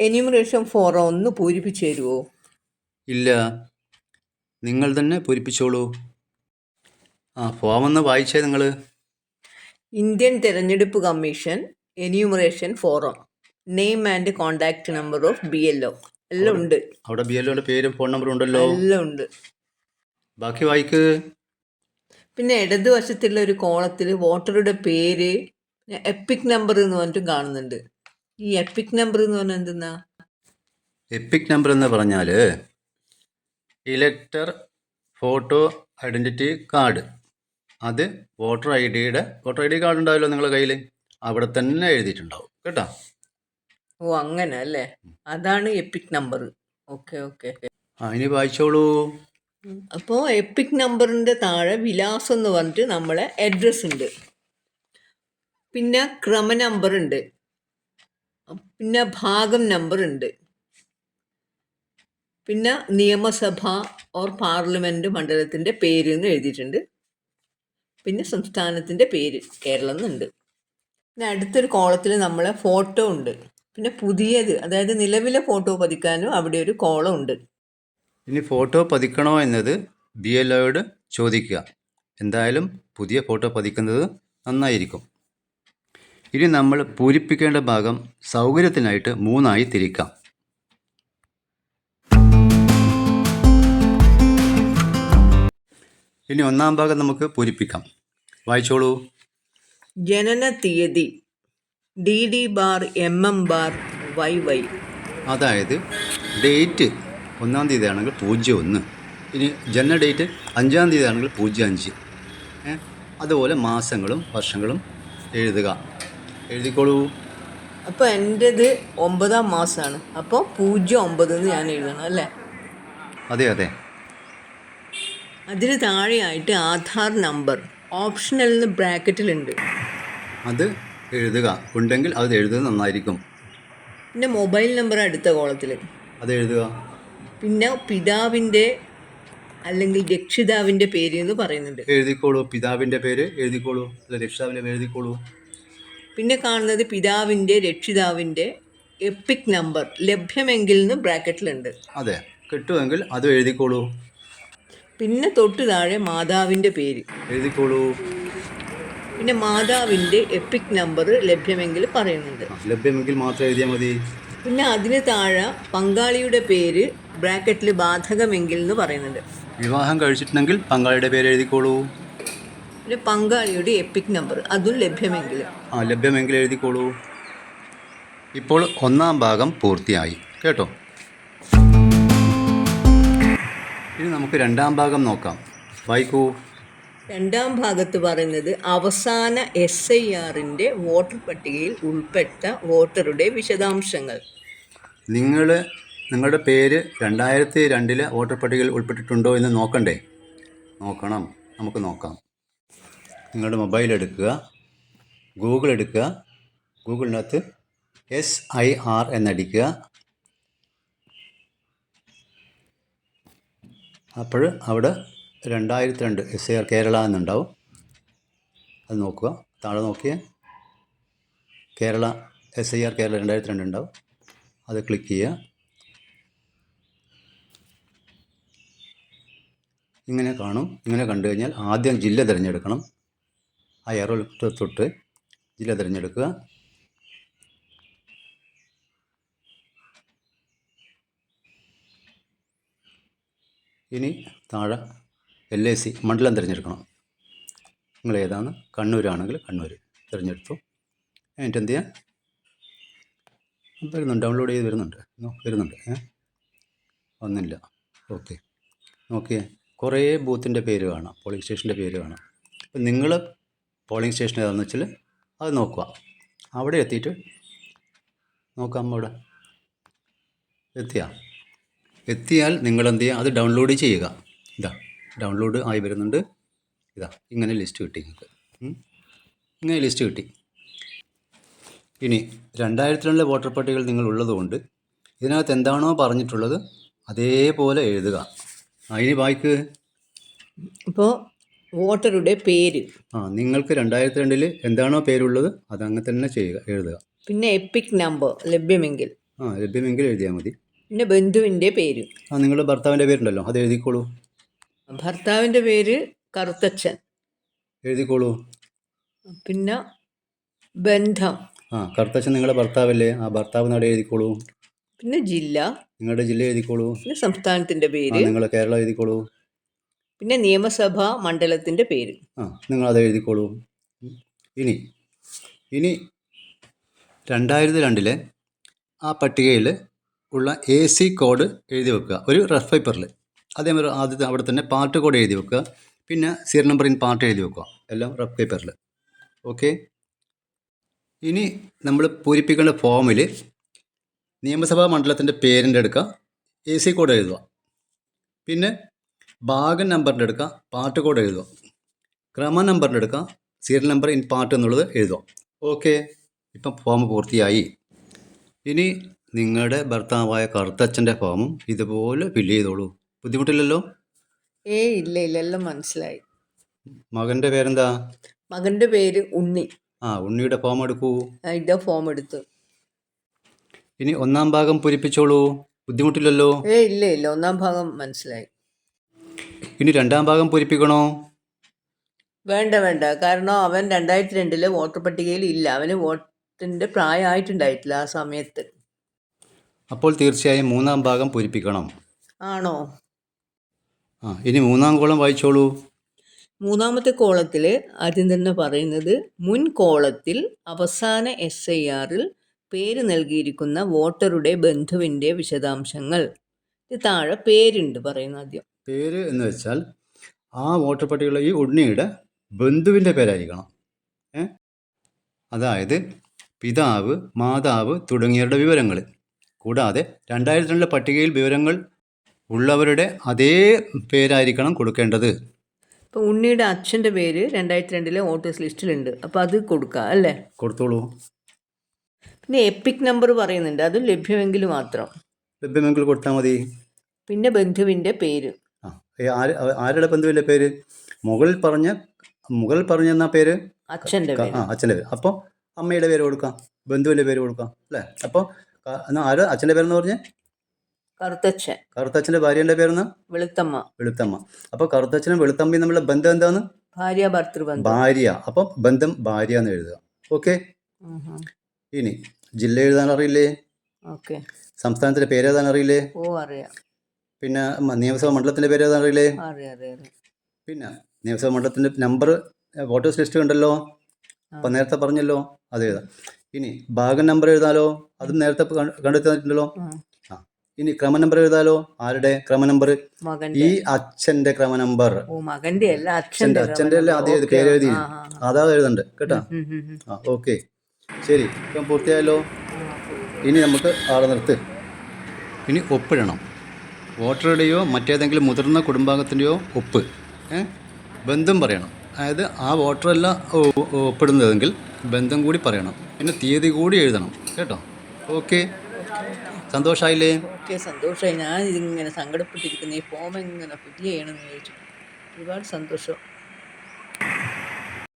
Enumeration forum ഒന്ന് പൂരിപ്പിച്ചു തരുമോ ഇല്ല. നിങ്ങൾ തന്നെ പൂരിപ്പിച്ചോളൂ. ആ ഫോം ഒന്ന് വായിച്ചേ നിങ്ങൾ ഇന്ത്യൻ തെരഞ്ഞെടുപ്പ് commission enumeration form name and contact number of B L O എല്ലാം ഉണ്ട്. അവിടെ ബി എൽ ഒയുടെ പേരും ഫോൺ നമ്പറും ഉണ്ടല്ലോ. എല്ലാം ഉണ്ട്. ബാക്കി വായിക്ക്. പിന്നെ ഇടതുവശത്തുള്ള ഒരു കോളത്തിൽ വോട്ടറുടെ പേര് എപ്പിക് നമ്പർ എന്ന് പറഞ്ഞിട്ടും കാണുന്നുണ്ട്. ഈ എപ്പിക് നമ്പർ എന്ന് പറഞ്ഞാൽ എന്തെന്നാ? എപ്പിക് നമ്പർ എന്ന് പറഞ്ഞാൽ ഇലക്ടർ ഫോട്ടോ ഐഡന്റിറ്റി കാർഡ് അത് വോട്ടർ ഐ ഡിയുടെ വോട്ടർ ഐ ഡി കാർഡ് ഉണ്ടാവില്ലോ നിങ്ങളുടെ കയ്യിൽ അവിടെ തന്നെ എഴുതിയിട്ടുണ്ടാവും കേട്ടോ? ഓ അങ്ങനെ അല്ലേ? അതാണ് എപ്പിക് നമ്പർ ഓക്കെ ഓക്കെ ആ ഇനി വായിച്ചോളൂ. അപ്പോൾ എപ്പിക് നമ്പറിന്റെ താഴെ വിലാസം എന്ന് പറഞ്ഞിട്ട് നമ്മളെ അഡ്രസ്സ് ഉണ്ട്. പിന്നെ ക്രമ നമ്പർ ഉണ്ട്. പിന്നെ ഭാഗം നമ്പർ ഉണ്ട്. പിന്നെ നിയമസഭ ഓർ പാർലമെന്റ് മണ്ഡലത്തിന്റെ പേര് എന്ന് എഴുതിയിട്ടുണ്ട്. പിന്നെ സംസ്ഥാനത്തിന്റെ പേര് കേരളം എന്നുണ്ട്. പിന്നെ അടുത്തൊരു കോളത്തിൽ നമ്മളെ ഫോട്ടോ ഉണ്ട്. പിന്നെ പുതിയത് അതായത് നിലവിലെ ഫോട്ടോ പതിക്കാനും അവിടെ ഒരു കോളം ഉണ്ട്. ഇനി ഫോട്ടോ പതിക്കണോ എന്നത് ബി എൽ ചോദിക്കുക. എന്തായാലും പുതിയ ഫോട്ടോ പതിക്കുന്നത് നന്നായിരിക്കും. ഇനി നമ്മൾ പൂരിപ്പിക്കേണ്ട ഭാഗം സൗകര്യത്തിനായിട്ട് മൂന്നായി തിരിക്കാം. ഇനി ഒന്നാം ഭാഗം നമുക്ക് പൂരിപ്പിക്കാം. വായിച്ചോളൂ. ജനന തീയതി. D D bar M M bar Y Y. അതായത് ഡേറ്റ് ഒന്നാം തീയതി ആണെങ്കിൽ പൂജ്യം ഒന്ന്. ഇനി ജനന ഡേറ്റ് അഞ്ചാം തീയതി ആണെങ്കിൽ പൂജ്യം അഞ്ച്. അതുപോലെ മാസങ്ങളും വർഷങ്ങളും എഴുതുക. എഴുതിക്കോളൂ. അപ്പോൾ എന്റെത് ഒമ്പതാം മാസമാണ് അപ്പോൾ പൂജ്യം ഒമ്പത് എന്ന് ഞാൻ എഴുതണം അല്ലേ? അതെ അതെ. അതിന് താഴെയായിട്ട് ആധാർ നമ്പർ ഓപ്ഷണൽ എന്ന് ബ്രാക്കറ്റിലുണ്ട്. അത് എഴുതുക. ഉണ്ടെങ്കിൽ അത് എഴുതുന്നത് നന്നായിരിക്കും. പിന്നെ മൊബൈൽ നമ്പർ അടുത്ത കോളത്തിൽ അത് എഴുതുക. പിന്നെ പിതാവിന്റെ അല്ലെങ്കിൽ രക്ഷിതാവിന്റെ പേര് എന്ന് പറയുന്നുണ്ട്. എഴുതിക്കോളൂ. പിതാവിന്റെ പേര് എഴുതിക്കോളൂ. അല്ല രക്ഷിതാവിന്റെ പേര് എഴുതിക്കോളൂ. പിന്നെ കാണുന്നത് പിതാവിന്റെ രക്ഷിതാവിന്റെ എപ്പിക് നമ്പർ ലഭ്യമെങ്കിൽ എന്ന് ബ്രാക്കറ്റിലുണ്ട്. അതെ കിട്ടുമെങ്കിൽ അത് എഴുതിക്കോളൂ. പിന്നെ തൊട്ട് താഴെ മാതാവിന്റെ പേര്. എഴുതിക്കോളൂ. പിന്നെ മാതാവിന്റെ എപ്പിക് നമ്പർ ലഭ്യമെങ്കിൽ പറയുന്നുണ്ട്. ലഭ്യമെങ്കിൽ മാത്രം എഴുതിയാൽ മതി. പിന്നെ അതിന് താഴെ പങ്കാളിയുടെ പേര് ബ്രാക്കറ്റിൽ ബാധകമെങ്കിൽ എന്ന് പറയുന്നുണ്ട്. വിവാഹം കഴിച്ചിട്ടുണ്ടെങ്കിൽ പങ്കാളിയുടെ പേര് എഴുതിക്കോളൂ. പിന്നെ പങ്കാളിയുടെ എപ്പിക് നമ്പർ അതും ലഭ്യമെങ്കിൽ ആ ലഭ്യമെങ്കിൽ എഴുതിക്കോളൂ. ഇപ്പോൾ ഒന്നാം ഭാഗം പൂർത്തിയായി. കേട്ടോ? ഇനി നമുക്ക് രണ്ടാം ഭാഗം നോക്കാം. വായിക്കൂ. രണ്ടാം ഭാഗത്ത് പറയുന്നത് അവസാന എസ് ഐ ആറിന്റെ വോട്ടർ പട്ടികയിൽ ഉൾപ്പെട്ട വോട്ടറുടെ വിശദാംശങ്ങൾ. നിങ്ങൾ നിങ്ങളുടെ പേര് രണ്ടായിരത്തി രണ്ടിലെ വോട്ടർ പട്ടികയിൽ ഉൾപ്പെട്ടിട്ടുണ്ടോ എന്ന് നോക്കണ്ടേ? നോക്കണം. നമുക്ക് നോക്കാം. നിങ്ങളുടെ മൊബൈൽ എടുക്കുക. ഗൂഗിൾ എടുക്കുക. ഗൂഗിളിനകത്ത് എസ് ഐ ആർ എന്നടിക്കുക. അപ്പോൾ അവിടെ രണ്ടായിരത്തി രണ്ട് എസ് ഐ ആർ കേരള എന്നുണ്ടാവും. അത് നോക്കുക. താഴെ നോക്കിയേ. Kerala S I R Kerala രണ്ടായിരത്തി രണ്ട് ഉണ്ടാവും. അത് ക്ലിക്ക് ചെയ്യുക. ഇങ്ങനെ കാണും. ഇങ്ങനെ കണ്ടു കഴിഞ്ഞാൽ ആദ്യം ജില്ല തിരഞ്ഞെടുക്കണം. ആ എറോ തൊട്ട് ജില്ല തിരഞ്ഞെടുക്കുക. ഇനി താഴെ എൽ എ സി മണ്ഡലം തിരഞ്ഞെടുക്കണം. നിങ്ങൾ ഏതാണ്? കണ്ണൂരാണെങ്കിൽ കണ്ണൂർ തിരഞ്ഞെടുത്തു. എന്നിട്ട് എന്ത് ചെയ്യാം? വരുന്നുണ്ട്. ഡൗൺലോഡ് ചെയ്ത് വരുന്നുണ്ട്. വരുന്നുണ്ട്. ഏ? ഒന്നില്ല ഓക്കെ. നോക്കിയേ. കുറേ ബൂത്തിന്റെ പേര് കാണാം പോളിംഗ് സ്റ്റേഷന്റെ പേര് കാണാം അപ്പം നിങ്ങൾ പോളിംഗ് സ്റ്റേഷൻ ഏതാണെന്ന് വെച്ചാൽ അത് നോക്കുക. അവിടെ എത്തിയിട്ട് നോക്കാം അവിടെ എത്തിയാ? എത്തിയാൽ നിങ്ങൾ എന്ത് ചെയ്യുക? അത് ഡൗൺലോഡ് ചെയ്യുക. ഇതാ ഡൗൺലോഡ് ആയി വരുന്നുണ്ട്. ഇതാ ഇങ്ങനെ ലിസ്റ്റ് കിട്ടി നിങ്ങൾക്ക്. ഇങ്ങനെ ലിസ്റ്റ് കിട്ടി. ഇനി രണ്ടായിരത്തി രണ്ടിലെ വോട്ടർ പട്ടികൾ നിങ്ങൾ ഉള്ളതുകൊണ്ട് ഇതിനകത്ത് എന്താണോ പറഞ്ഞിട്ടുള്ളത് അതേപോലെ എഴുതുക. അതിന് വായിക്ക്. അപ്പോൾ വോട്ടറുടെ പേര്. ആ നിങ്ങൾക്ക് രണ്ടായിരത്തി രണ്ടിൽ എന്താണോ പേരുള്ളത് അത് അങ്ങനെ തന്നെ ചെയ്യുക എഴുതുക. പിന്നെ എപ്പിക് നമ്പർ ലഭ്യമെങ്കിൽ. ആ ലഭ്യമെങ്കിൽ എഴുതിയാൽ മതി. പിന്നെ ബന്ധുവിന്റെ പേര്. ആ നിങ്ങളുടെ ഭർത്താവിന്റെ പേരുണ്ടല്ലോ അത് എഴുതിക്കോളൂ. ഭർത്താവിന്റെ പേര് കറുത്തച്ഛൻ. എഴുതിക്കോളൂ. പിന്നെ ബന്ധം. ആ കറുത്തച്ഛൻ നിങ്ങളുടെ ഭർത്താവല്ലേ ആ ഭർത്താവ് നാടെ എഴുതിക്കോളൂ. പിന്നെ ജില്ല. നിങ്ങളുടെ ജില്ല എഴുതിക്കോളൂ. പിന്നെ സംസ്ഥാനത്തിന്റെ ആ പേര്. നിങ്ങൾ കേരളം എഴുതിക്കോളൂ. പിന്നെ നിയമസഭാ മണ്ഡലത്തിന്റെ പേര്. നിങ്ങൾ അത് എഴുതിക്കോളൂ. ഇനി ഇനി രണ്ടായിരത്തി രണ്ടിലെ ആ പട്ടികയിൽ ഉള്ള എ സി കോഡ് എഴുതി വെക്കുക. ഒരു റഫ് പേപ്പറിൽ അതേമാതിരി ആദ്യത്തെ അവിടെ തന്നെ പാർട്ട് കോഡ് എഴുതി വെക്കുക. പിന്നെ സീരിയൽ നമ്പർ ഇൻ പാർട്ട് എഴുതി വെക്കുക. എല്ലാം റഫ് പേപ്പറിൽ ഓക്കെ? ഇനി നമ്മൾ പൂരിപ്പിക്കേണ്ട ഫോമിൽ നിയമസഭാ മണ്ഡലത്തിന്റെ പേരിന്റെ എടുക്കുക. എ സി കോഡ് എഴുതുക. പിന്നെ ഭാഗം നമ്പറിന്റെ എടുക്കുക പാർട്ട് കോഡ് എഴുതുക. ക്രമ നമ്പറിന്റെ എടുക്കുക സീരിയൽ നമ്പർ ഇൻ പാർട്ട് എന്നുള്ളത് എഴുതുക. ഓക്കെ ഇപ്പം ഫോം പൂർത്തിയായി. ഇനി നിങ്ങളുടെ ഭർത്താവായ കറുത്തച്ഛന്റെ ഫോമും ഇതുപോലെ ഫില്ല് ചെയ്തോളൂ. ബുദ്ധിമുട്ടില്ലല്ലോ? ഏ ഇല്ല ഇല്ല എല്ലാം മനസ്സിലായി. മകന്റെ പേരെന്താ? മകന്റെ പേര് ഉണ്ണി. ആ ഉണ്ണിയുടെ ഫോം എടുക്കൂ. ആ, ഇതാ ഫോം എടുത്തു. ഇനി ഒന്നാം ഭാഗം പൂരിപ്പിച്ചോളൂ. ബുദ്ധിമുട്ടില്ലല്ലോ? ഏ ഇല്ല ഇല്ല ഒന്നാം ഭാഗം മനസ്സിലായി. ഇനി രണ്ടാം ഭാഗം പൂരിപ്പിക്കണോ? വേണ്ട വേണ്ട. കാരണം അവൻ രണ്ടായിരത്തി രണ്ടിലെ വോട്ടർ പട്ടികയിൽ ഇല്ല. അവന് വോട്ടിന്റെ പ്രായമായിട്ടുണ്ടായിട്ടില്ല ആ സമയത്ത്. അപ്പോൾ തീർച്ചയായും മൂന്നാം ഭാഗം പൂരിപ്പിക്കണം. ആണോ? ആ ഇനി മൂന്നാം കോളം വായിച്ചോളൂ. മൂന്നാമത്തെ കോളത്തിൽ ആദ്യം തന്നെ പറയുന്നത് മുൻ കോളത്തിൽ അവസാന എസ് ഐ ആറിൽ പേര് നൽകിയിരിക്കുന്ന വോട്ടറുടെ ബന്ധുവിന്റെ വിശദാംശങ്ങൾ. താഴെ പേരുണ്ട് പറയുന്ന ആദ്യം. പേര് എന്ന് വെച്ചാൽ ആ വോട്ടർ പട്ടികയിലുള്ള ഈ ഉണ്ണിയുടെ ബന്ധുവിന്റെ പേരായിരിക്കണം. ഏ? അതായത് പിതാവ് മാതാവ് തുടങ്ങിയവരുടെ വിവരങ്ങൾ. കൂടാതെ രണ്ടായിരത്തി രണ്ടിലെ പട്ടികയിൽ വിവരങ്ങൾ ഉള്ളവരുടെ അതേ പേരായിരിക്കണം കൊടുക്കേണ്ടത്. ഇപ്പോൾ ഉണ്ണിയുടെ അച്ഛന്റെ പേര് രണ്ടായിരത്തി രണ്ടിലെ വോട്ടേഴ്സ് ലിസ്റ്റിലുണ്ട്. അപ്പോൾ അത് കൊടുക്കുക അല്ലേ? കൊടുത്തോളൂ. പിന്നെ എപ്പിക് നമ്പർ പറയുന്നുണ്ട്. അത് ലഭ്യമെങ്കിൽ മാത്രം. ലഭ്യമെങ്കിൽ കൊടുത്താൽ മതി. പിന്നെ ബന്ധുവിന്റെ പേര്. ആര് ആരുടെ ബന്ധുവിന്റെ പേര്? മുകളിൽ പറഞ്ഞ മുകളിൽ പറഞ്ഞെന്ന പേര്? അച്ഛന്റെ ആ അച്ഛന്റെ പേര്. അപ്പോൾ അമ്മയുടെ പേര് കൊടുക്കാം. ബന്ധുവിന്റെ പേര് കൊടുക്കാം അല്ലേ? അപ്പോൾ എന്നാൽ ആര്? അച്ഛന്റെ പേരെന്ന് പറഞ്ഞ്? കറുത്തച്ഛൻ. കറുത്തച്ഛന്റെ ഭാര്യന്റെ പേരെന്ന്? വെളുത്തമ്മ. വെളുത്തമ്മ. അപ്പോൾ കറുത്തച്ഛനും വെളുത്തമ്മയും തമ്മിലുള്ള ബന്ധം എന്താണ് ഭാര്യ ഭർത്തൃബന്ധം. ഭാര്യ. അപ്പം ബന്ധം ഭാര്യ എന്ന് എഴുതുക. ഓക്കെ? ഇനി ജില്ല എഴുതാൻ അറിയില്ലേ? ഓക്കെ. സംസ്ഥാനത്തിന്റെ പേര് എഴുതാൻ അറിയില്ലേ? ഓ അറിയാം. പിന്നെ നിയമസഭാ മണ്ഡലത്തിന്റെ പേര് ഏതാണ് അറിയില്ലേ? അറിയാം അറിയാം അറിയാം. പിന്നെ നിയമസഭാ മണ്ഡലത്തിന്റെ നമ്പർ വോട്ടേഴ്സ് ലിസ്റ്റ് ഉണ്ടല്ലോ അപ്പം നേരത്തെ പറഞ്ഞല്ലോ അത് എഴുതാം ഇനി ഭാഗം നമ്പർ എഴുതാലോ? അതും നേരത്തെ കണ്ടെത്തിട്ടുണ്ടല്ലോ കണ്ടെത്തിയിട്ടുണ്ടല്ലോ? ആ. ഇനി ക്രമ നമ്പർ എഴുതാലോ? ആരുടെ ക്രമ നമ്പർ ഈ അച്ഛന്റെ ക്രമ നമ്പർ മകന്റെ അല്ല അച്ഛന്റെ അച്ഛന്റെ അല്ല ആദ്യം പേര് എഴുതി. അതാ എഴുതണ്ട് കേട്ടോ. ആ ഓക്കെ. ശരി ഇപ്പം പൂർത്തിയായല്ലോ. ഇനി നമുക്ക് ആളെ നിർത്ത്. ഇനി ഒപ്പിടണം. വോട്ടറുടെയോ മറ്റേതെങ്കിലും മുതിർന്ന കുടുംബാംഗത്തിന്റെയോ ഒപ്പ് ബന്ധം പറയണം. അതായത് ആ വോട്ടറല്ല ഒപ്പിടുന്നതെങ്കിൽ ബന്ധം കൂടി പറയണം. പിന്നെ തീയതി കൂടി എഴുതണം. കേട്ടോ? ഓക്കെ. സന്തോഷമായില്ലേ ഓക്കെ സന്തോഷമായി ഞാൻ ഇതിങ്ങനെ സങ്കടപ്പെട്ടിരിക്കുന്ന. ഈ ഫോം എങ്ങനെ ഫില്ല് ചെയ്യണമെന്ന് ചോദിച്ചു. ഒരുപാട് സന്തോഷം.